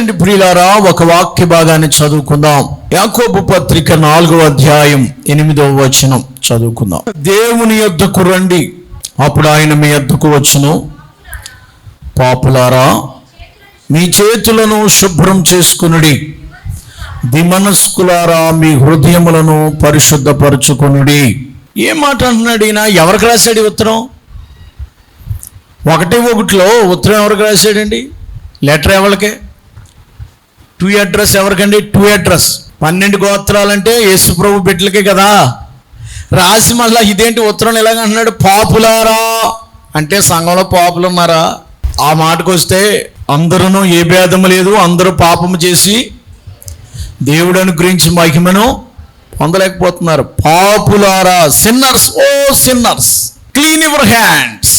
చూడండి ప్రియులారా ఒక వాక్య భాగాన్ని చదువుకుందాం. యాకోబు పత్రిక నాలుగో అధ్యాయం ఎనిమిదవ వచనం చదువుకుందాం. దేవుని యొద్దకు రండి. అప్పుడు ఆయన మీ యొద్దకు వచ్చును. పాపులారా మీ చేతులను శుభ్రం చేసుకునుడి. దిమనస్కులారా మీ హృదయములను పరిశుద్ధపరచుకునుడి. ఏ మాట అంటున్నాడు ఈయన? ఎవరికి రాశాడు ఉత్తరం? ఒకటి ఒకటిలో ఉత్తరం ఎవరికి రాశాడండి? లెటర్ ఎవరికి? టూ అడ్రస్ ఎవరికండి? To address. పన్నెండు గోత్రాలంటే యేసుప్రభు బిడ్డలకే కదా. రాసి మళ్ళా ఇదేంటి ఉత్తరం ఎలాగంటున్నాడు పాపులారా. అంటే సంఘంలో పాపులు ఉన్నారా ఆ మాటకు వస్తే అందరూ ఏ భేదము లేదు అందరూ పాపము చేసి దేవుడు గురించి మహిమను పొందలేకపోతున్నారు. పాపులారా sinners O sinners clean your hands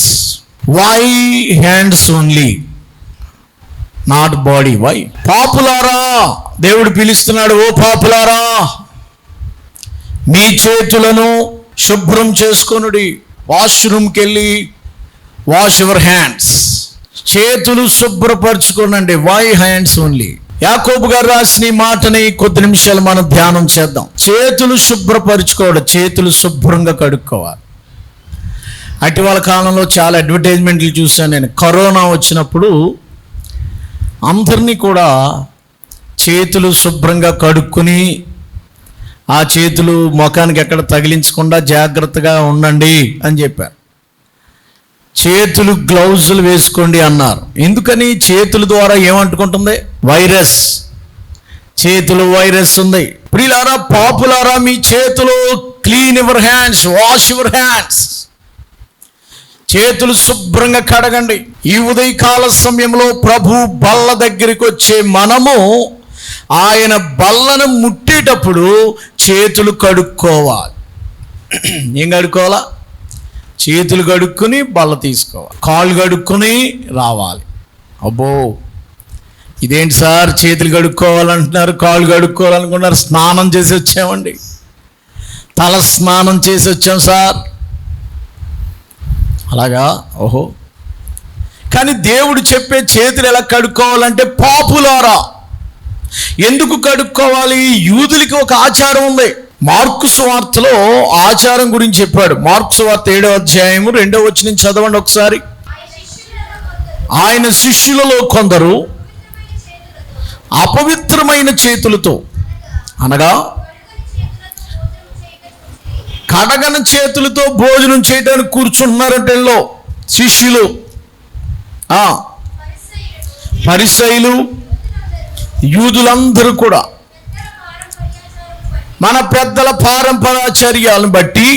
why hands only not body. Why? పాపులారా! దేవుడు పిలుస్తున్నాడు ఓ పాపులారా మీ చేతులను శుభ్రం చేసుకొనుడి. వాష్రూమ్కి వెళ్ళి వాష్ యువర్ హ్యాండ్స్. చేతులు శుభ్రపరచుకోనండి వై హ్యాండ్స్ ఓన్లీ. యాకోబు గారు రాసిన ఈ మాటని కొద్ది నిమిషాలు మనం ధ్యానం చేద్దాం. చేతులు శుభ్రపరచుకోవడం చేతులు శుభ్రంగా కడుక్కోవాలి. అటివాళ్ళ కాలంలో చాలా అడ్వర్టైజ్మెంట్లు చూశాను నేను. కరోనా వచ్చినప్పుడు అందరినీ కూడా చేతులు శుభ్రంగా కడుక్కుని ఆ చేతులు ముఖానికి ఎక్కడ తగిలించకుండా జాగ్రత్తగా ఉండండి అని చెప్పారు. చేతులు గ్లౌజులు వేసుకోండి అన్నారు. ఎందుకని? చేతుల ద్వారా ఏమంటుకుంటుంది? వైరస్. చేతులు వైరస్ ఉంది. ప్రిలారా పాపులారా మీ చేతులు clean your hands wash your hands. చేతులు శుభ్రంగా కడగండి. ఈ ఉదయకాల సమయంలో ప్రభు బల్ల దగ్గరికి వచ్చే మనము ఆయన బల్లను ముట్టేటప్పుడు చేతులు కడుక్కోవాలి. ఏం కడుక్కోవాలా? చేతులు కడుక్కుని బల్ల తీసుకోవాలి. కాళ్ళు కడుక్కుని రావాలి. అబ్బో! ఇదేంటి సార్? చేతులు కడుక్కోవాలంటున్నారు కాళ్ళు కడుక్కోవాలనుకున్నారు స్నానం చేసి వచ్చామండి. తల స్నానం చేసి వచ్చాం సార్. అలాగా? ఓహో. కానీ దేవుడు చెప్పే చేతులు ఎలా కడుక్కోవాలంటే పాపులారా. ఎందుకు కడుక్కోవాలి? యూదులకి ఒక ఆచారం ఉంది. మార్కు సువార్తలో ఆచారం గురించి చెప్పాడు. మార్కు సువార్త ఏడో అధ్యాయము రెండో వచ్చి నుంచి చదవండి ఒకసారి. ఆయన శిష్యులలో కొందరు అపవిత్రమైన చేతులతో అనగా కడగన చేతులతో భోజనం చేయడానికి కూర్చుంటున్నారంటే శిష్యులు. పరిసైలు యూదులందరూ కూడా మన పెద్దల పారంపరాచర్యాలను బట్టి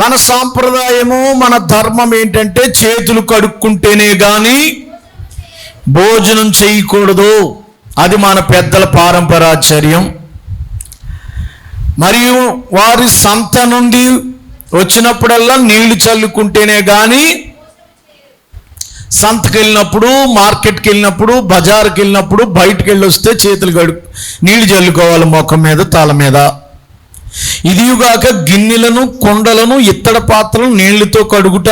మన సాంప్రదాయము మన ధర్మం ఏంటంటే చేతులు కడుక్కుంటేనే కానీ భోజనం చేయకూడదు. అది మన పెద్దల పారంపరాచర్యం. మరియు వారి సంత నుండి వచ్చినప్పుడల్లా నీళ్ళు చల్లుకుంటేనే కానీ సంతకి వెళ్ళినప్పుడు మార్కెట్కి వెళ్ళినప్పుడు బజార్కి వెళ్ళినప్పుడు బయటకు వెళ్ళి వస్తే చేతులు గడు నీళ్ళు చల్లుకోవాలి ముఖం మీద తల మీద. ఇదిగాక గిన్నెలను కొండలను ఇత్తడి పాత్రలను నీళ్ళతో కడుగుట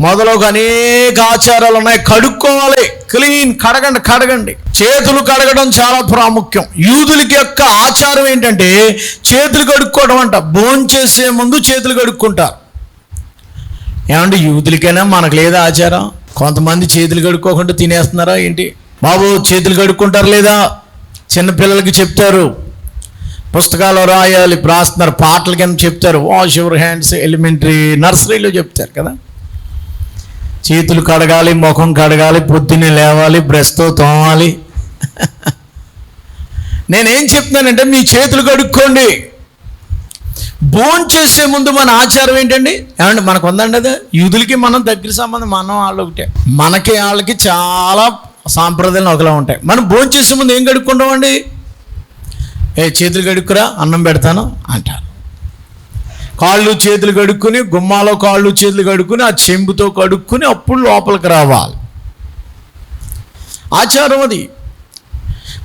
మొదలగు అనేక ఆచారాలు ఉన్నాయి. కడుక్కోవాలి. క్లీన్ కడగండి కడగండి. చేతులు కడగడం చాలా ప్రాముఖ్యం. యూదులకి యొక్క ఆచారం ఏంటంటే చేతులు కడుక్కోవడం అంట. భోంచేసే ముందు చేతులు కడుక్కుంటారు. ఏమంటే యూదులకైనా మనకు లేదా ఆచారం? కొంతమంది చేతులు కడుక్కోకుండా తినేస్తున్నారా ఏంటి? బాబు చేతులు కడుక్కుంటారు లేదా? చిన్నపిల్లలకి చెప్తారు. పుస్తకాలు రాయాలి రాస్తున్నారు. పాటల కింద చెప్తారు వాష్ యువర్ హ్యాండ్స్ ఎలిమెంటరీ నర్సరీలో చెప్తారు కదా. చేతులు కడగాలి ముఖం కడగాలి పొద్దున్నే లేవాలి బ్రష్తో తోమాలి. నేనేం చెప్తున్నానంటే మీ చేతులు కడుక్కోండి. భోన్ చేసే ముందు మన ఆచారం ఏంటండి? ఏమండి మనకు ఉందండి అది? యూదులకి మనం దగ్గర సంబంధం మనం వాళ్ళు ఒకటే. మనకి వాళ్ళకి చాలా సాంప్రదాయాలు ఒకలా ఉంటాయి. మనం భోజనం చేసే ముందు ఏం కడుక్కుంటామండి? ఏ చేతులు కడుక్కురా అన్నం పెడతాను అంటారు. కాళ్ళు చేతులు కడుక్కుని గుమ్మాలో కాళ్ళు చేతులు కడుక్కుని ఆ చెంబుతో కడుక్కుని అప్పుడు లోపలికి రావాలి. ఆచారం అది.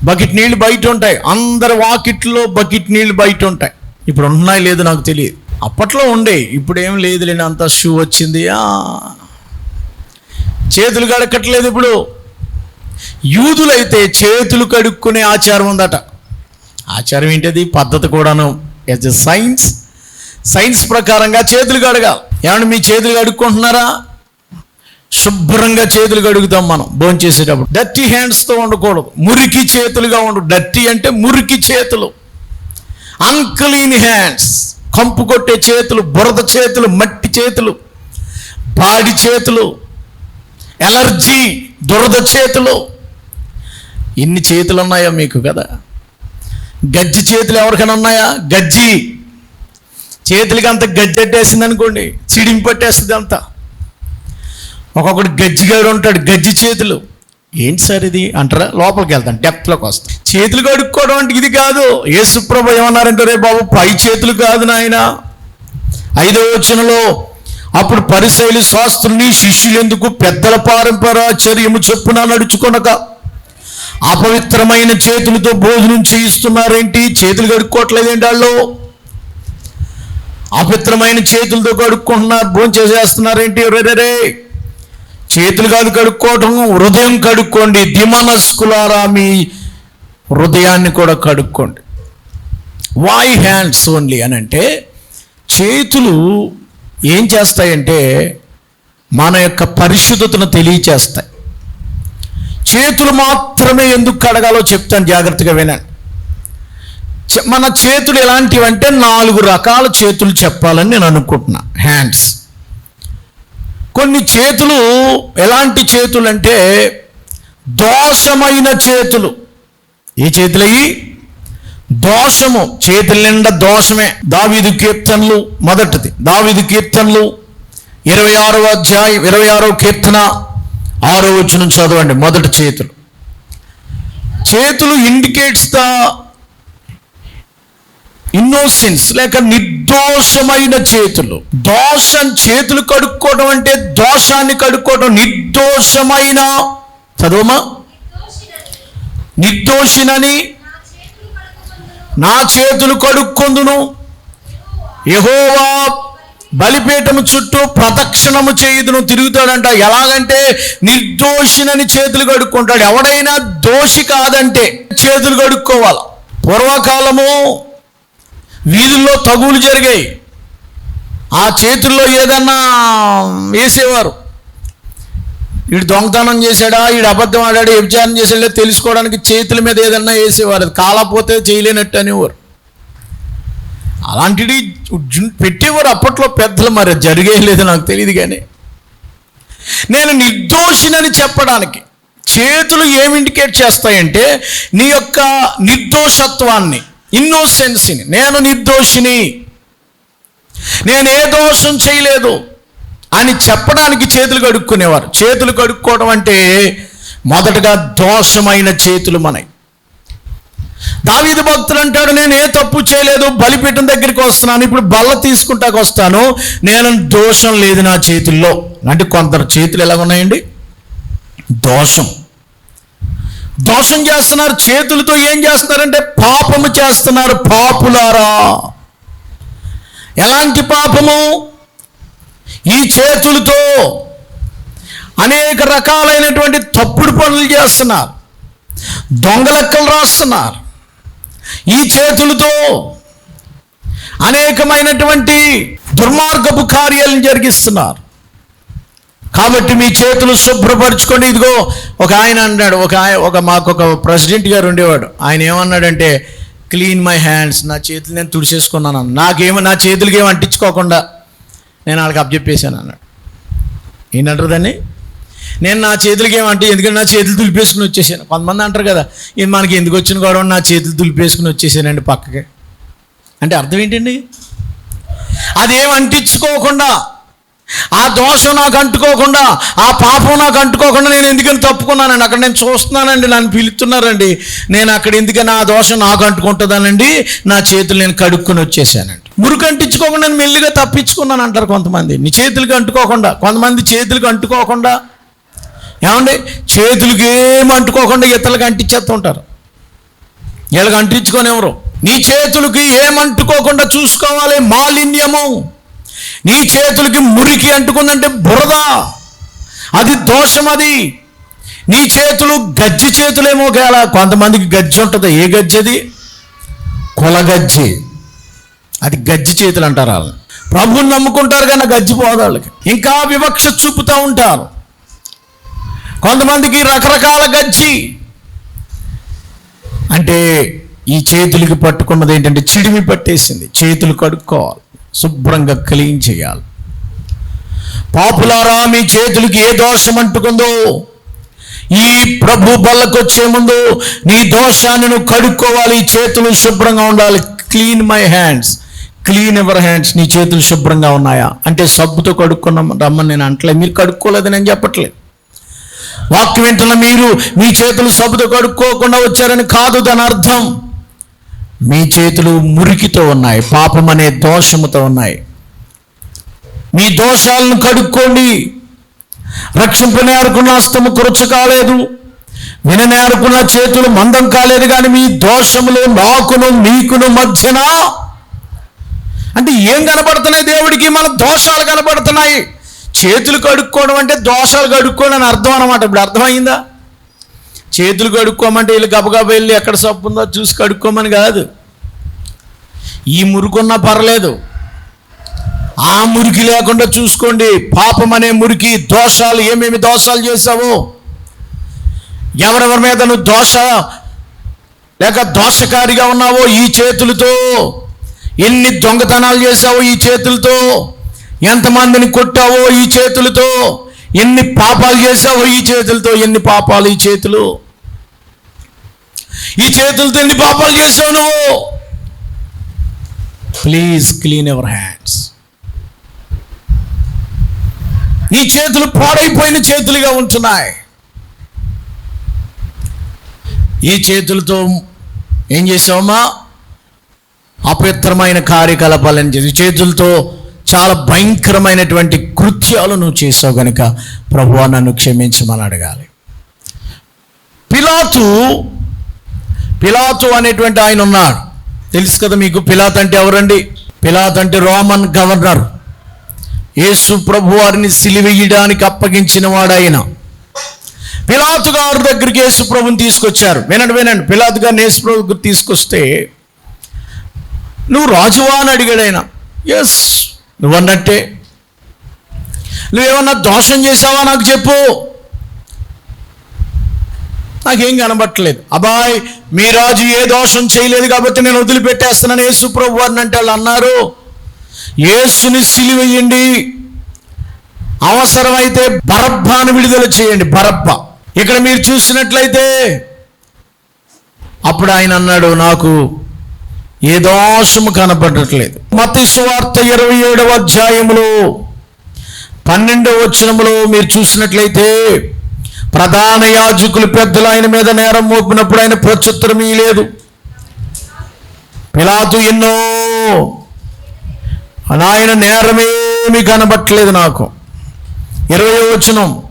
బకెట్ నీళ్ళు బయట ఉంటాయి. అందరి వాకిట్లో బకెట్ నీళ్ళు బయట ఉంటాయి. ఇప్పుడు ఉంటున్నాయి లేదు నాకు తెలియదు. అప్పట్లో ఉండే ఇప్పుడు ఏం లేదు లేని అంత షూ వచ్చింది. చేతులు కడకట్లేదు ఇప్పుడు. యూదులైతే చేతులు కడుక్కునే ఆచారం ఉందట. ఆచారం ఏంటది? పద్ధతి కూడాను. ఎస్ ఎ సైన్స్ సైన్స్ ప్రకారంగా చేతులు కడగాలి. ఏమన్నా మీ చేతులు కడుక్కుంటున్నారా? శుభ్రంగా చేతులు కడుగుతాం మనం భోజనం చేసేటప్పుడు. డర్టీ హ్యాండ్స్తో ఉండకూడదు మురికి చేతులుగా ఉండు డర్టీ అంటే మురికి చేతులు. అన్క్లీన్ హ్యాండ్స్ కంపు కొట్టే చేతులు బురద చేతులు మట్టి చేతులు పాడి చేతులు ఎలర్జీ దురద చేతులు. ఇన్ని చేతులు ఉన్నాయా మీకు కదా? గజ్జి చేతులు ఎవరికైనా ఉన్నాయా? గజ్జి. చేతులకి అంత గజ్జట్టేసింది అనుకోండి చిడింపు పట్టేస్తుంది అంతా. ఒక్కొక్కడు గజ్జిగాడు ఉంటాడు గజ్జి చేతులు. ఏంటి సార్ ఇది? అంటారా? లోపలికి వెళ్తాను డెప్త్లోకి వస్తాను. చేతులు కడుక్కోవడం అంటే ఇది కాదు. యేసుప్రభు ఏమన్నారంటే రే బాబు పై చేతులు కాదు నాయన. ఐదో వచనలో అప్పుడు పరిశైలి శాస్త్రుని శిష్యులెందుకు పెద్దల పారంపరాచర్యము చొప్పున నడుచుకొనక అపవిత్రమైన చేతులతో భోజనం చేయిస్తున్నారేంటి? చేతులు కడుక్కోవట్లేదేంటి వాళ్ళు? అపవిత్రమైన చేతులతో కడుక్కుంటున్నారు భోజనం చేసేస్తున్నారేంటి రే చేతులు కాదు కడుక్కోవటం హృదయం కడుక్కోండి. దిమనస్కులారా మీ హృదయాన్ని కూడా కడుక్కోండి. వై హ్యాండ్స్ ఓన్లీ అని అంటే చేతులు ఏం చేస్తాయంటే మన యొక్క పరిశుద్ధతను తెలియచేస్తాయి. చేతులు మాత్రమే ఎందుకు కడగాలో చెప్తాను జాగ్రత్తగా వినండి. మన చేతులు ఎలాంటివంటే నాలుగు రకాల చేతులు చెప్పాలని నేను అనుకుంటున్నా. హ్యాండ్స్ కొన్ని చేతులు ఎలాంటి చేతులు అంటే దోషమైన చేతులు. ఏ చేతులయ్యి దోషము. చేతుల నిండా దోషమే. దావిదు కీర్తనలు మొదటిది. దావిదు కీర్తనలు ఇరవై ఆరవ అధ్యాయం ఇరవై ఆరో కీర్తన ఆరో నుంచి చదవండి. మొదటి చేతులు. చేతులు ఇండికేట్స్ ద ఇన్నోసెన్స్ లేక నిర్దోషమైన చేతులు. దోషం చేతులు కడుక్కోవడం అంటే దోషాన్ని కడుక్కోవడం నిర్దోషమైన. చదువుమా నిర్దోషినని నా చేతులు కడుక్కొందును. యహోవా బలిపీఠము చుట్టూ ప్రదక్షిణము చేయుదును. తిరుగుతాడంట ఎలాగంటే నిర్దోషినని చేతులు కడుక్కుంటాడు. ఎవడైనా దోషి కాదంటే చేతులు కడుక్కోవాలి? పూర్వకాలము వీధుల్లో తగులు జరిగాయి. ఆ చేతుల్లో ఏదన్నా వేసేవారు. వీడు దొంగతనం చేశాడా వీడు అబద్ధం ఆడాడు వ్యభిచారం చేశాడా తెలుసుకోవడానికి చేతుల మీద ఏదన్నా వేసేవారు. అది కాలపోతే చేయలేనట్టు అనేవారు. అలాంటివి పెట్టేవారు అప్పట్లో పెద్దలు మరి జరిగేయలేదు నాకు తెలియదు కానీ. నేను నిర్దోషినని చెప్పడానికి చేతులు ఏమి ఇండికేట్ చేస్తాయంటే నీ యొక్క నిర్దోషత్వాన్ని ఇన్నోసెన్స్ని నేను నిర్దోషిని. నేను ఏ దోషం చేయలేదు. అని చెప్పడానికి చేతులు కడుక్కునేవారు. చేతులు కడుక్కోవడం అంటే మొదటగా దోషమైన చేతులు మనవి దావీదు భక్తులు అంటాడు నేను ఏ తప్పు చేయలేదు బలిపీఠం దగ్గరికి వస్తున్నాను ఇప్పుడు బల్ల తీసుకుంటాకు వస్తాను నేను దోషం లేదు నా చేతుల్లో. అంటే కొందరు చేతులు ఎలా ఉన్నాయండి దోషం. దోషం చేస్తున్నారు చేతులతో ఏం చేస్తున్నారంటే పాపము చేస్తున్నారు పాపులారా. ఎలాంటి పాపము? ఈ చేతులతో అనేక రకాలైనటువంటి తప్పుడు పనులు చేస్తున్నారు దొంగలెక్కలు రాస్తున్నారు. ఈ చేతులతో అనేకమైనటువంటి దుర్మార్గపు కార్యాలను జరిగిస్తున్నారు. కాబట్టి మీ చేతులు శుభ్రపరచుకోండి. ఇదిగో ఒక ఆయన అన్నాడు ఒక ఒక మాకు ఒక ప్రెసిడెంట్ గారు ఉండేవాడు. ఆయన ఏమన్నాడంటే క్లీన్ మై హ్యాండ్స్ నా చేతులు నేను తుడిచేసుకున్నాను నాకేమో నా చేతులకి ఏమి అంటించుకోకుండా నేను వాళ్ళకి అప్పచెప్పేశాను అన్నాడు. ఏంటంటారు దాన్ని? నేను నా చేతులకి ఏమంటే ఎందుకంటే నా చేతులు దులిపేసుకుని వచ్చేసాను. కొంతమంది అంటారు కదా ఇది మనకి ఎందుకు వచ్చిన గొడవ నా చేతులు దులిపేసుకుని వచ్చేసానండి పక్కకి. అంటే అర్థం ఏంటండి? అదేం అంటించుకోకుండా ఆ దోషం నాకు అంటుకోకుండా ఆ పాపం నాకు అంటుకోకుండా నేను ఎందుకని తప్పుకున్నానండి? అక్కడ నేను చూస్తున్నానండి నన్ను పిలుస్తున్నారండి. నేను అక్కడ ఎందుకని ఆ దోషం నాకు అంటుకుంటుందానండి? నా చేతులు నేను కడుక్కొని వచ్చేసానండి. మురికి అంటించుకోకుండా నేను మెల్లిగా తప్పించుకున్నాను అంటారు కొంతమంది. నీ చేతులకి అంటుకోకుండా కొంతమంది చేతులకు అంటుకోకుండా. ఏమండి? చేతులకి ఏం అంటుకోకుండా ఇతరులకు అంటించేస్తుంటారు. వీళ్ళకి అంటించుకొని ఎవరు నీ చేతులకి ఏమంటుకోకుండా చూసుకోవాలి? మాలిన్యము. నీ చేతులకి మురికి అంటుకుందంటే బురద. అది దోషం అది. నీ చేతులు గజ్జి చేతులేమో గేల కొంతమందికి గజ్జి ఉంటుంది ఏ గజ్జి అది? కులగజ్జి అది గజ్జి చేతులు అంటారు వాళ్ళు ప్రభువుని నమ్ముకుంటారు కానీ గజ్జి పోదు వాళ్ళకి. ఇంకా వివక్ష చూపుతూ ఉంటారు. కొంతమందికి రకరకాల గజ్జి. అంటే ఈ చేతులకి పట్టుకున్నది ఏంటంటే చిడిమి పట్టేసింది. చేతులు కడుక్కోవాలి. శుభ్రంగా క్లీన్ చేయాలి. పాపులారా మీ చేతులకి ఏ దోషం అంటుకుందో ఈ ప్రభు బల్లకొచ్చే ముందు నీ దోషాన్ని నువ్వు కడుక్కోవాలి చేతులు శుభ్రంగా ఉండాలి. Clean my hands clean your hands నీ చేతులు శుభ్రంగా ఉన్నాయా? అంటే సబ్బుతో కడుక్కున్నాం రమ్మని నేను అంటలే మీరు కడుక్కోలేదని నేను చెప్పట్లేదు. వాక్యం వింటున్న మీరు మీ చేతులు సబ్బుతో కడుక్కోకుండా వచ్చారని కాదు దాని అర్థం. మీ చేతులు మురికితో ఉన్నాయి పాపం అనే దోషముతో ఉన్నాయి. మీ దోషాలను కడుక్కోండి. రక్షింపనేరుకున్న హస్తము కురచ కాలేదు. విననేరుకున్న చేతులు మందం కాలేదు కానీ మీ దోషములు నాకును మీకును మధ్యన అంటే ఏం కనబడుతున్నాయి దేవుడికి? మన దోషాలు కనబడుతున్నాయి. చేతులు కడుక్కోవడం అంటే దోషాలు కడుక్కోవడం అని అర్థం అనమాట ఇప్పుడు అర్థమైందా? చేతులు కడుక్కోమంటే వీళ్ళు గబగబ వెళ్ళి ఎక్కడ సప్పు ఉందో చూసి కడుక్కోమని కాదు. ఈ మురుకున్నా పర్లేదు. ఆ మురికి లేకుండా చూసుకోండి. పాపం అనే మురికి దోషాలు ఏమేమి దోషాలు చేసావు ఎవరెవరి మీద నువ్వు దోష లేక దోషకారిగా ఉన్నావో ఈ చేతులతో? ఎన్ని దొంగతనాలు చేసావో ఈ చేతులతో? ఎంతమందిని కొట్టావో ఈ చేతులతో? ఎన్ని పాపాలు చేసావో ఈ చేతులతో? ఎన్ని పాపాలు ఈ చేతులు? ఈ చేతులతో ఎన్ని పాపాలు చేసావు నువ్వు? ప్లీజ్ క్లీన్ ఎవర్ హ్యాండ్స్ ఈ చేతులు పాడైపోయిన చేతులుగా ఉంటున్నాయి. ఈ చేతులతో ఏం చేసావమ్మా? అపవిత్రమైన కార్యకలాపాలను చేసి చేతులతో చాలా భయంకరమైనటువంటి కృత్యాలు నువ్వు చేసావు కనుక ప్రభువా నన్ను క్షమించమని అడగాలి. పిలాతు పిలాతు అనేటువంటి ఆయన ఉన్నాడు తెలుసు కదా మీకు పిలాత్ అంటే ఎవరండి? పిలాత్ అంటే రోమన్ గవర్నర్. యేసు ప్రభు వారిని సిలివేయడానికి అప్పగించిన వాడు ఆయన. పిలాతు గారి దగ్గరికి యేసు ప్రభుని తీసుకొచ్చారు. వినండి వినండి. పిలాతు గారిని యేసు ప్రభు దగ్గర తీసుకొస్తే నువ్వు రాజువా? అని అడిగాడు ఆయన. ఎస్ నువ్వన్నట్టే. నువ్వేమన్నా దోషం చేసావా నాకు చెప్పు. నాకేం కనబట్టలేదు. అబ్బాయ్ మీ రాజు ఏ దోషం చేయలేదు కాబట్టి నేను వదిలిపెట్టేస్తున్నాను. యేసు ప్రభు వారిని అంటే వాళ్ళు అన్నారు యేసుని సిలివేయండి. అవసరమైతే బరబ్బాను విడుదల చేయండి. బరబ్బ. ఇక్కడ మీరు చూసినట్లయితే అప్పుడు ఆయన అన్నాడు నాకు ఏ దోషము కనపడట్లేదు మతి సువార్త ఇరవై ఏడవ అధ్యాయములో పన్నెండవ వచనములో మీరు చూసినట్లయితే ప్రధాన యాజకులు పెద్దలు ఆయన మీద నేరం మోపినప్పుడు ఆయన ప్రత్యుత్తరం లేదు పిలాతు ఎన్నో ఆయన నేరమేమి కనబట్టలేదు నాకు. ఇరవై వచనం.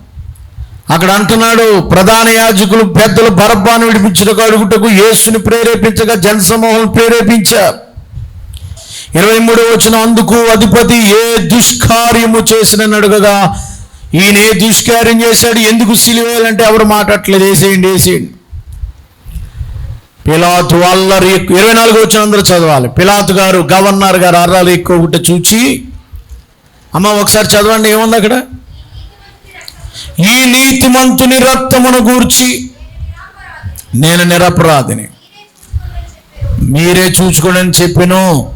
అక్కడ అంటున్నాడు ప్రధాన యాజకులు పెద్దలు బరబ్బాను విడిపించుటకు అడుగుటకు యేసుని ప్రేరేపించగా జనసమూహం ప్రేరేపించారు. ఇరవై మూడో వచ్చిన అందుకు అధిపతి ఏ దుష్కార్యము చేసినని అడుగగా ఈయన ఏ దుష్కార్యం చేశాడు. ఎందుకు సిలివేయాలంటే ఎవరు మాట్లాడలేదు వేసేయండి వేసేయండి. పిలాతు అల్లరి ఎక్కువ. ఇరవై నాలుగు వచ్చిన అందరూ చదవాలి. పిలాతు గారు గవర్నర్ గారు అర్రాలు ఎక్కువ గుట్ట చూచి. అమ్మ ఒకసారి చదవండి ఏముంది అక్కడ? ఈ నీతిమంతుని రక్తమును గూర్చి నేను నిరపరాధిని. మీరే చూసుకోండి అని చెప్పిను.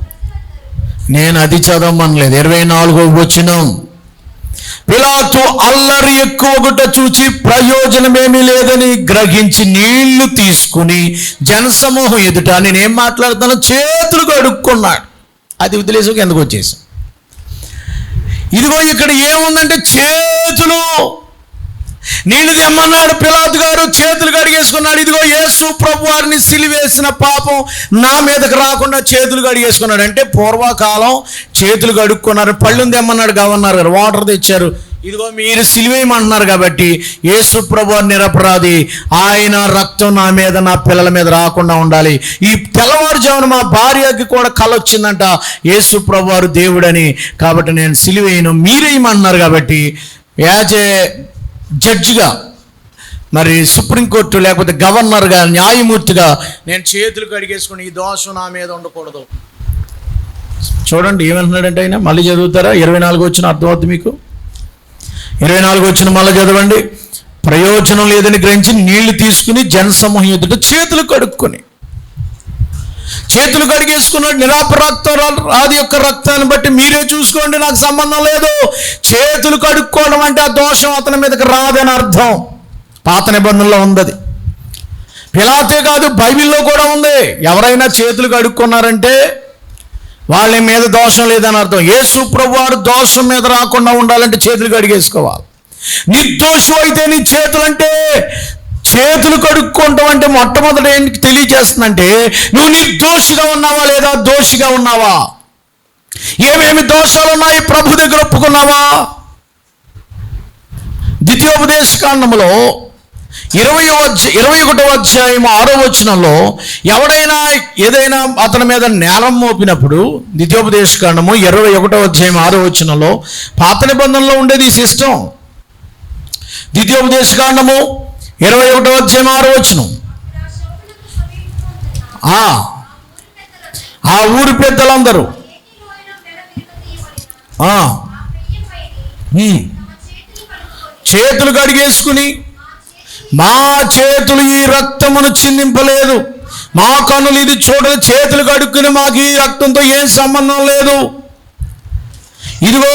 నేను అది చదవమనలేదు. ఇరవై నాలుగో వచ్చినం. పిలాతు అల్లరి ఎక్కువగుట చూచి ప్రయోజనమేమీ లేదని గ్రహించి నీళ్ళు తీసుకుని జనసమూహం ఎదుట నేనేం మాట్లాడుతానో చేతులు కడుక్కున్నాడు అది వదిలేసాక ఎందుకు వచ్చేసాం? ఇదిగో ఇక్కడ ఏముందంటే చేతులు. నీళ్ళు తెమ్మన్నాడు పిలాతు గారు చేతులు కడిగేసుకున్నాడు. ఇదిగో యేసు ప్రభు వారిని సిలివేసిన పాపం నా మీదకి రాకుండా చేతులు కడిగేసుకున్నాడు. అంటే పూర్వకాలం చేతులు కడుక్కున్నారు. పళ్ళు తెమ్మన్నాడు గవర్నర్ గారు. వాటర్ తెచ్చారు. ఇదిగో మీరు సిలివేయమంటున్నారు కాబట్టి యేసు ప్రభు నిరపరాధి. ఆయన రక్తం నా మీద నా పిల్లల మీద రాకుండా ఉండాలి. ఈ తెల్లవారుజామున మా భార్యకి కూడా కల వచ్చిందంట యేసు ప్రభు వారు దేవుడని. కాబట్టి నేను సిలివేయను మీరేయమంటున్నారు కాబట్టి యాజ్ ఏ జడ్జిగా మరి సుప్రీంకోర్టు లేకపోతే గవర్నర్గా న్యాయమూర్తిగా నేను చేతులు కడిగేసుకుని ఈ దోషం నా మీద ఉండకూడదు. చూడండి ఏమంటున్నాడంటే ఆయన? మళ్ళీ చదువుతారా? ఇరవై నాలుగు వచ్చిన అర్థమవుతుంది మీకు? ఇరవై నాలుగు వచ్చిన మళ్ళీ చదవండి. ప్రయోజనం లేదని గ్రహించి నీళ్ళు తీసుకుని జనసమూహం ఎదుట చేతులు కడుక్కొని. చేతులు కడిగేసుకున్నాడు నిరాపరాక్త రాది యొక్క రక్తాన్ని బట్టి మీరే చూసుకోండి నాకు సంబంధం లేదు. చేతులు కడుక్కోవడం అంటే ఆ దోషం అతని మీదకి రాదని అర్థం. పాత నిబంధనలో ఉంది అది పిలాతే కాదు బైబిల్లో కూడా ఉంది. ఎవరైనా చేతులు కడుక్కున్నారంటే వాళ్ళ మీద దోషం లేదని అర్థం. యేసు ప్రభు వారు దోషం మీద రాకుండా ఉండాలంటే చేతులు కడిగేసుకోవాలి. నిర్దోషం అయితే నీ చేతులంటే చేతులు కడుక్కుంటాం అంటే మొట్టమొదట ఏంటి తెలియజేస్తుందంటే నువ్వు నిర్దోషిగా ఉన్నావా లేదా దోషిగా ఉన్నావా? ఏమేమి దోషాలు ఉన్నాయి ప్రభు దగ్గర ఒప్పుకున్నావా? ద్వితీయోపదేశ కాండంలో ఇరవై ఇరవై ఒకటో అధ్యాయం ఆరో వచనంలో ఎవడైనా ఏదైనా అతని మీద నేరం మోపినప్పుడు ద్వితీయోపదేశ కాండము ఇరవై ఒకటో అధ్యాయం ఆరో వచనంలో పాత నిబంధనలో ఉండేది ఈ సిస్టం. ద్వితీయోపదేశ కాండము ఇరవై ఒకటో అధ్యాయం ఆరో వచనం. ఆ ఊరి పెద్దలందరూ. చేతులు కడిగేసుకుని మా చేతులు ఈ రక్తమును చిందింపలేదు. మా కన్నులు ఇది చూడని చేతులు కడుక్కుని మాకు ఈ రక్తంతో ఏం సంబంధం లేదు. ఇదిగో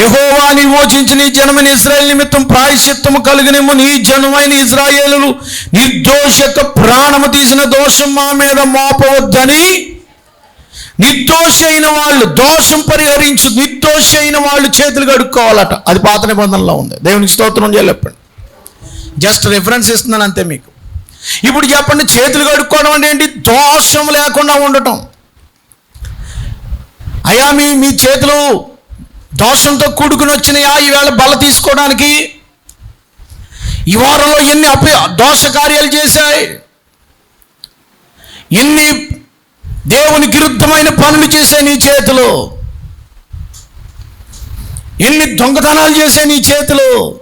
యహోవా విమోచించిన ఈ జనమైన ఇజ్రాయేల్ నిమిత్తం ప్రాయశ్చిత్తము కలిగినేమో. నీ జనమైన ఇజ్రాయేలు నిర్దోష యొక్క ప్రాణము తీసిన దోషం మా మీద మోపవద్దని నిర్దోష అయిన వాళ్ళు దోషం పరిహరించు నిర్దోష అయిన వాళ్ళు చేతులు కడుక్కోవాలట. అది పాత నిబంధనలో ఉంది. దేవునికి స్తోత్రం చేయలేపండి జస్ట్ రిఫరెన్స్ ఇస్తున్నాను అంతే మీకు. ఇప్పుడు చెప్పండి చేతులు కడుక్కోవడం అంటే ఏంటి? దోషం లేకుండా ఉండటం. అయా మీ మీ చేతులు దోషంతో కూడుకుని వచ్చినాయా ఈవేళ బల తీసుకోవడానికి ఈ వారంలో ఎన్ని అప దోష కార్యాలు చేశాయి. ఎన్ని దేవుని విరుద్ధమైన పనులు చేశాయి నీ చేతులు. ఎన్ని దొంగతనాలు చేశాయి నీ చేతులు.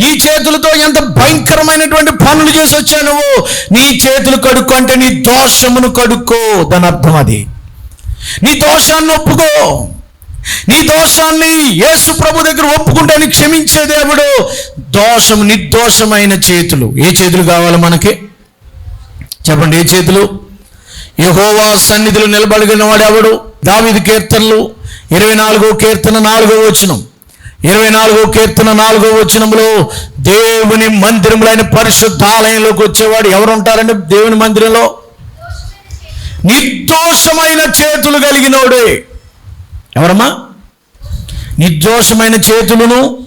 ఈ చేతులతో ఎంత భయంకరమైనటువంటి పనులు చేసి వచ్చావు నువ్వు? నీ చేతులు కడుక్కో అంటే నీ దోషమును కడుక్కో. దాని అర్థం అది. నీ దోషాన్ని ఒప్పుకో. నీ దోషాన్ని యేసు ప్రభు దగ్గర ఒప్పుకుంటే నీ క్షమించే దేవుడు దోషం నిర్దోషమైన చేతులు. ఏ చేతులు కావాలి మనకి? చెప్పండి ఏ చేతులు? యహోవా సన్నిధిలో నిలబడిన వాడు ఎవడు దావిది కీర్తనలు ఇరవై నాలుగో కీర్తన నాలుగో వచనం. ఇరవై నాలుగో కీర్తన నాలుగో వచనంలో దేవుని మందిరంలో పరిశుద్ధాలయంలోకి వచ్చేవాడు ఎవరు ఉంటారండి దేవుని మందిరంలో? నిర్దోషమైన చేతులు కలిగినోడే. ఎవరమ్మా? నిర్దోషమైన చేతులను?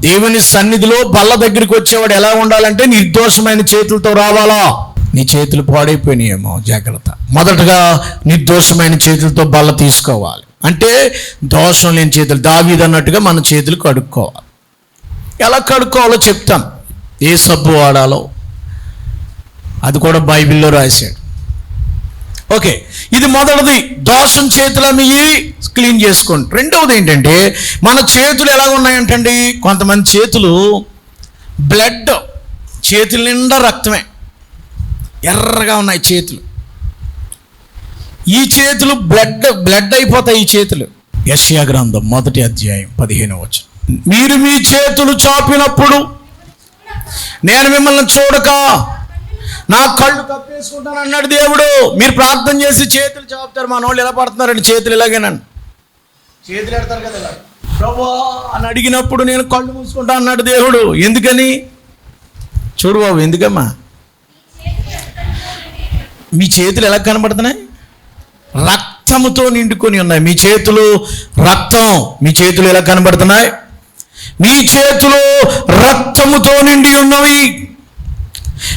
దేవుని సన్నిధిలో బల్ల దగ్గరికి వచ్చేవాడు ఎలా ఉండాలంటే నిర్దోషమైన చేతులతో రావాలా? నీ చేతులు పాడైపోయినాయేమో జాగ్రత్త. మొదటగా నిర్దోషమైన చేతులతో బల్ల తీసుకోవాలి. అంటే దోషం లేని చేతులు. దావీది అన్నట్టుగా మన చేతులు కడుక్కోవాలి. ఎలా కడుక్కోవాలో చెప్తాం. ఏ సబ్బు వాడాలో. అది కూడా బైబిల్లో రాశాడు. ఓకే. ఇది మొదటిది. దోషం చేతుల మీ క్లీన్ చేసుకోండి. రెండవది ఏంటంటే మన చేతులు ఎలా ఉన్నాయంటండి? కొంతమంది చేతులు బ్లడ్ చేతుల నిండా రక్తమే. ఎర్రగా ఉన్నాయి చేతులు. ఈ చేతులు బ్లడ్ బ్లడ్ అయిపోతాయి ఈ చేతులు. యశ్యా గ్రంథం మొదటి అధ్యాయం పదిహేను వచ్చు మీరు మీ చేతులు చాపినప్పుడు నేను మిమ్మల్ని చూడక నా కళ్ళు కప్పేసుకుంటాను అన్నాడు దేవుడు. మీరు ప్రార్థన చేసి చేతులు చాపుతారు. మన వాళ్ళు ఎలా పడుతున్నారండి? చేతులు ఇలాగేనండి చేతులు ఎడతారు కదా ఇలా. ప్రభా అని అడిగినప్పుడు నేను కళ్ళు మూసుకుంటా అన్నాడు దేవుడు. ఎందుకని? చూడు బాబు ఎందుకమ్మా? మీ చేతులు ఎలా కనబడుతున్నాయి? రక్తముతో నిండుకొని ఉన్నాయి. మీ చేతులు రక్తం మీ చేతులు ఎలా కనబడుతున్నాయి? మీ చేతులు రక్తముతో నిండి ఉన్నవి.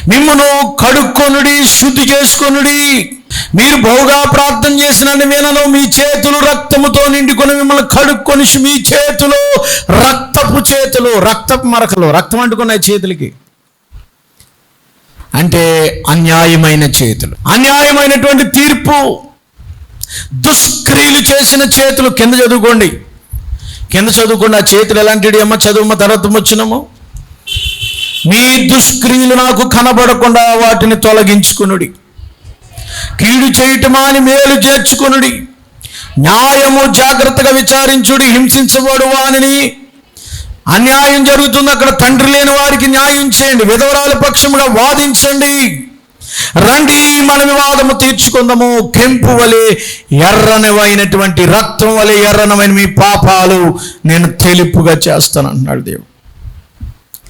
మిమ్మను కడుక్కొనుడి శుద్ధి చేసుకొనుడి. మీరు బహుగా ప్రార్థన చేసిన వినను మీ చేతులు రక్తముతో నిండుకొని మిమ్మల్ని కడుక్కొని మీ చేతులు రక్తపు చేతులు రక్తపు మరకలు రక్తం అంటుకున్నాయి చేతులకి. అంటే అన్యాయమైన చేతులు. అన్యాయమైనటువంటి తీర్పు. దుష్క్రియలు చేసిన చేతులు. కింద చదువుకోండి. కింద చదువుకున్న చేతులు ఎలాంటివి? అమ్మ చదువు? తర్వాత వచ్చినాము. మీ దుష్క్రియలు నాకు కనబడకుండా వాటిని తొలగించుకునుడి. కీడు చేయటమా అని మేలు చేర్చుకునుడి. న్యాయము జాగ్రత్తగా విచారించుడి హింసించబడు వానిని. అన్యాయం జరుగుతుంది అక్కడ తండ్రి లేని వారికి న్యాయం చేయండి విధవరాల పక్షముగా వాదించండి. రండి మన వివాదము తీర్చుకుందాము. కెంపు వలె ఎర్రనవైనటువంటి రక్తం వలె ఎర్రనమైన మీ పాపాలు నేను తెలుపుగా చేస్తాను అన్నాడు దేవుడు.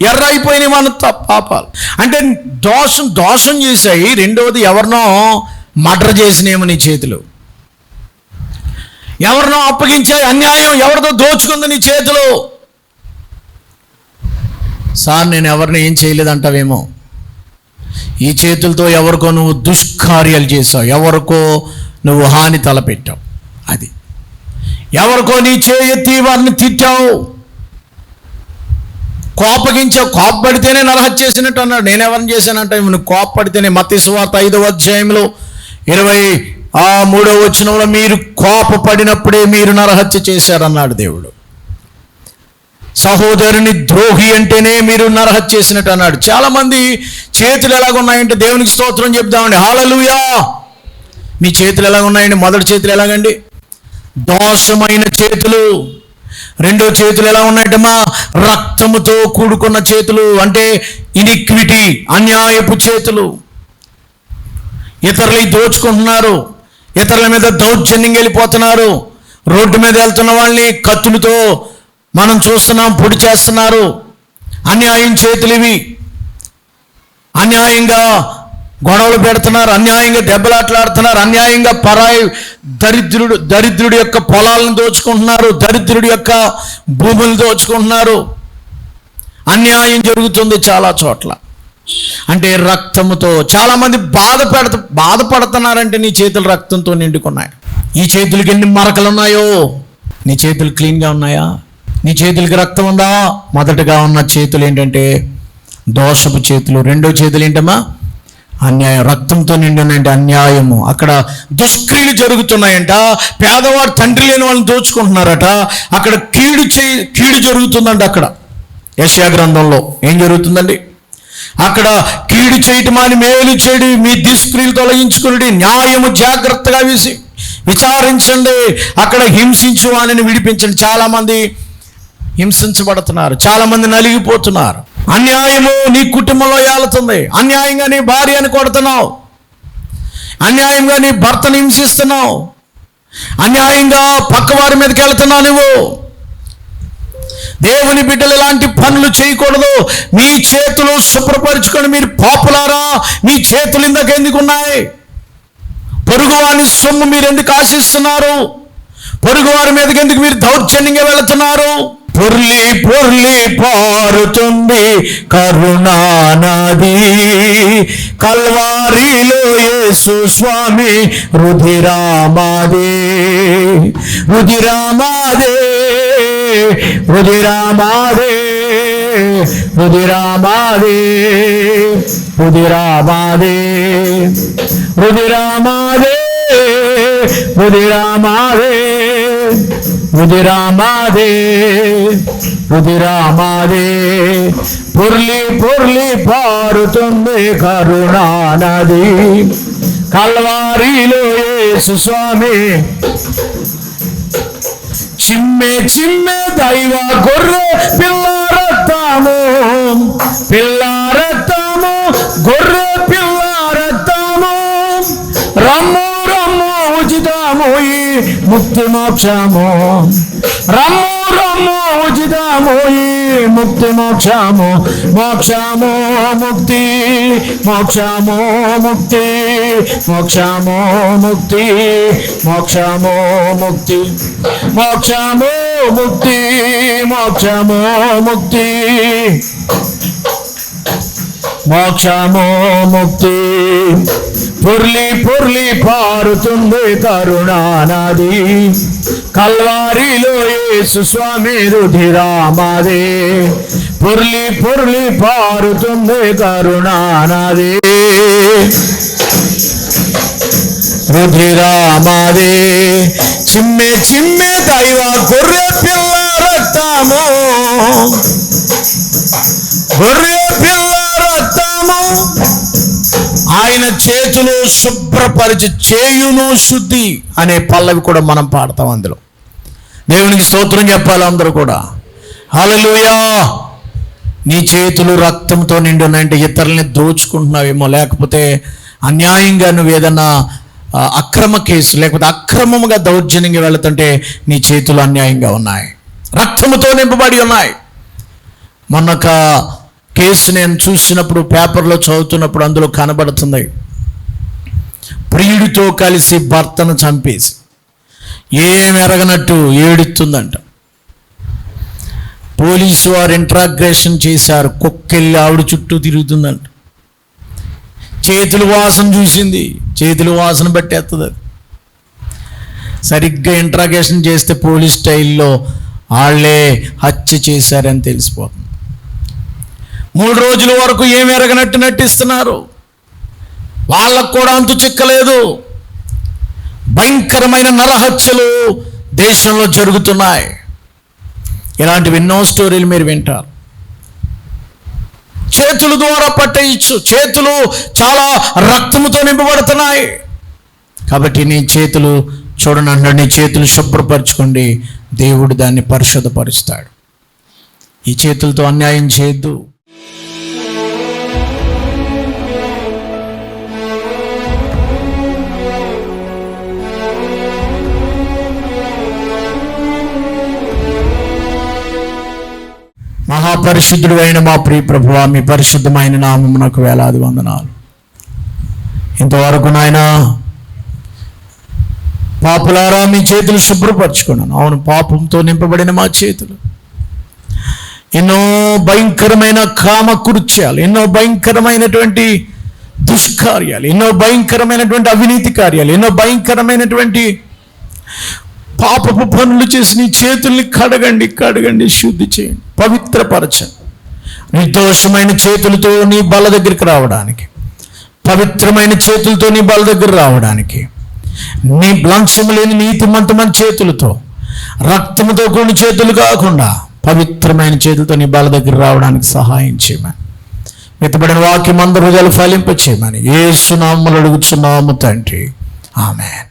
ఎర్ర అయిపోయినాయి మన పాపాలు. అంటే దోషం దోషం చేశాయి. రెండవది ఎవరినో మర్డర్ చేసినేమో నీ చేతిలో. ఎవరినో అప్పగించాయి అన్యాయం ఎవరితో దోచుకుంది నీ చేతిలో. సార్ నేను ఎవరిని ఏం చేయలేదంటావేమో ఈ చేతులతో ఎవరికో నువ్వు దుష్కార్యాలు చేసావు ఎవరికో నువ్వు హాని తలపెట్టావు. అది. ఎవరికో నీ చేయెత్తి వారిని తిట్టావు. కోపగించే కోపపడితేనే నరహత్య చేసినట్టు అన్నాడు. నేను ఎవరిని చేశానంటే నువ్వు కోపపడితేనే మత్తి సువార్త ఐదవ అధ్యాయంలో ఇరవై ఆ మూడవ వచనంలో మీరు కోపపడినప్పుడే మీరు నరహత్య చేశారన్నాడు దేవుడు. సహోదరుని ద్రోహి అంటేనే మీరు నరహత్య చేసినట్టు అన్నాడు. చాలామంది చేతులు ఎలాగున్నాయంటే దేవునికి స్తోత్రం చెప్దామండి. హాలలుయా మీ చేతులు ఎలాగున్నాయండి? మొదటి చేతులు ఎలాగండి? దోషమైన చేతులు. రెండో చేతులు ఎలా ఉన్నాయటమ్మా రక్తముతో కూడుకున్న చేతులు అంటే ఇనిక్విటీ అన్యాయపు చేతులు. ఇతరులు దోచుకుంటున్నారు ఇతరుల మీద దౌర్జన్యం వెళ్ళిపోతున్నారు. రోడ్డు మీద వెళ్తున్న వాళ్ళని కత్తులతో మనం చూస్తున్నాం పొడి చేస్తున్నారు. అన్యాయం చేతులు ఇవి. అన్యాయంగా గొడవలు పెడుతున్నారు అన్యాయంగా దెబ్బలాట్లాడుతున్నారు అన్యాయంగా పరాయి దరిద్రుడు దరిద్రుడి యొక్క పొలాలను దోచుకుంటున్నారు దరిద్రుడి యొక్క భూములు దోచుకుంటున్నారు. అన్యాయం జరుగుతుంది చాలా చోట్ల. అంటే రక్తముతో చాలామంది బాధ పెడత బాధపడుతున్నారంటే నీ చేతులు రక్తంతో నిండుకున్నాయి. ఈ చేతులకి ఎన్ని మరకలు ఉన్నాయో? నీ చేతులు క్లీన్గా ఉన్నాయా? నీ చేతులకి రక్తం ఉందా? మొదటగా ఉన్న చేతులు ఏంటంటే దోషపు చేతులు రెండో చేతులు ఏంటమ్మా? అన్యాయం రక్తంతో నిండినంటే అన్యాయము. అక్కడ దుష్క్రియలు జరుగుతున్నాయంట. పేదవాడు తండ్రి లేని వాళ్ళని దోచుకుంటున్నారట. అక్కడ కీడు చే కీడు జరుగుతుందంట అక్కడ. యశా గ్రంథంలో ఏం జరుగుతుందండి? అక్కడ కీడు చేయటం అని మేలు చెడు మీ దుష్క్రియలు తొలగించుకుని న్యాయము జాగ్రత్తగా వేసి విచారించండి. అక్కడ హింసించు అని విడిపించండి. చాలామంది హింసించబడుతున్నారు. చాలామంది నలిగిపోతున్నారు. అన్యాయము నీ కుటుంబంలో ఏలుతుంది అన్యాయంగా నీ భార్యని కొడుతున్నావు. అన్యాయంగా నీ భర్తను హింసిస్తున్నావు. అన్యాయంగా పక్కవారి మీదకి వెళ్తున్నావు నువ్వు. దేవుని బిడ్డలు ఇలాంటి పనులు చేయకూడదు. మీ చేతులు శుభ్రపరచుకొని మీరు పాపులారా మీ చేతులు ఇందాక ఎందుకు ఉన్నాయి? పొరుగువాని సొమ్ము మీరు ఎందుకు ఆశిస్తున్నారు? పొరుగువారి మీదకి ఎందుకు మీరు దౌర్జన్యంగా వెళుతున్నారు? పొర్లి పొర్లి పారుతుంది కరుణానది. కల్వారిలో యేసు స్వామి రుధిరామాదే రుధిరామాదే రుధిరామాదే రుధిరామాదే రుధిరామాదే రుధిరామాదే రుధిరామాదే రుధిరామాదే రుధిరామాదే పొర్లి పొర్లి పారుతుంది కరుణానది కల్వారిలో యేసు స్వామి చిమ్మె చిమ్మె దైవ గొర్రె పిల్లారత్తాము పిల్లారత్తాము মুক্তি মোক্ষাম রাম রাম জিদাময়ী মুক্তি মোক্ষাম মোক্ষাম মুক্তি মোক্ষাম মুক্তি মোক্ষাম মুক্তি মোক্ষাম মুক্তি মোক্ষাম মুক্তি মোক্ষাম মুক্তি মোক্ষাম মুক্তি। పుర్లి పుర్లి పారుతుంది కరుణానది కల్వారిలో యేసు స్వామి రుధిరామదే. పుర్లి పుర్లి పారుతుంది కరుణానది రుధిరామదే. చిమ్మె చిమ్మె దైవ గొర్రె పిల్ల రక్తము. గొర్రె పిల్ల ఆయన చేతులు శుభ్రపరిచి చేయును శుద్ధి అనే పల్లవి కూడా మనం పాడతాం అందులో. దేవునికి స్తోత్రం చెప్పాలి అందరూ కూడా. హలలుయా నీ చేతులు రక్తంతో నిండి ఉన్నాయంటే ఇతరుల్ని దోచుకుంటున్నావేమో లేకపోతే అన్యాయంగా నువ్వు ఏదన్నా అక్రమ కేసు లేకపోతే అక్రమంగా దౌర్జన్యంగా వెళుతుంటే నీ చేతులు అన్యాయంగా ఉన్నాయి. రక్తముతో నింపబడి ఉన్నాయి. మొన్నొక కేసు నేను చూసినప్పుడు పేపర్లో చదువుతున్నప్పుడు అందులో కనబడుతుంది ప్రియుడితో కలిసి భర్తను చంపేసి ఏం ఎరగనట్టు ఏడుతుందంట పోలీసు వారు ఇంట్రాగ్రేషన్ చేశారు కుక్కెళ్ళి ఆవిడ చుట్టూ తిరుగుతుందంట. చేతులు వాసన చూసింది చేతులు వాసన పట్టేస్తుంది అది. సరిగ్గా ఇంట్రాగేషన్ చేస్తే పోలీస్ స్టైల్లో వాళ్ళే హత్య చేశారని తెలిసిపోతుంది. మూడు రోజుల వరకు ఏమి ఎరగనట్టు నటిస్తున్నారు? వాళ్ళకు కూడా అంతు చిక్కలేదు. భయంకరమైన నరహత్యలు దేశంలో జరుగుతున్నాయి. ఇలాంటివి ఎన్నో స్టోరీలు మీరు వింటారు. చేతుల ద్వారా పట్టేయచ్చు. చేతులు చాలా రక్తముతో నింపబడుతున్నాయి. కాబట్టి నీ చేతులు చూడండి నీ చేతులు శుభ్రపరచుకోండి. దేవుడు దాన్ని పరిశుద్ధపరుస్తాడు. ఈ చేతులతో అన్యాయం చేయొద్దు. మహాపరిశుద్ధుడు అయిన మా ప్రియ ప్రభు మీ పరిశుద్ధమైన నామమునకు వేలాది వందనాలు. ఇంతవరకు నాయన పాపులారా మీ చేతులు శుభ్రపరచుకున్నాను. అవును పాపంతో నింపబడిన మా చేతులు. ఎన్నో భయంకరమైన కామ కృత్యాలు ఎన్నో భయంకరమైనటువంటి దుష్కార్యాలు ఎన్నో భయంకరమైనటువంటి అవినీతి కార్యాలు ఎన్నో భయంకరమైనటువంటి పాపపు పనులు చేసి నీ చేతుల్ని కడగండి కడగండి శుద్ధి చేయండి పవిత్రపరచండి. నిర్దోషమైన చేతులతో నీ బల దగ్గరికి రావడానికి పవిత్రమైన చేతులతో నీ బల దగ్గర రావడానికి నీ లంచం లేని నీతిమంతమైన చేతులతో రక్తముతో కూడిన చేతులు కాకుండా పవిత్రమైన చేతులతో నీ బల దగ్గర రావడానికి సహాయం చేయమని. మితబడిన వాక్యం అందరూ హృదయాలు ఫలింప చేయమని ఏ సునామలు అడుగుచున్నాము తండ్రి. ఆమెన్.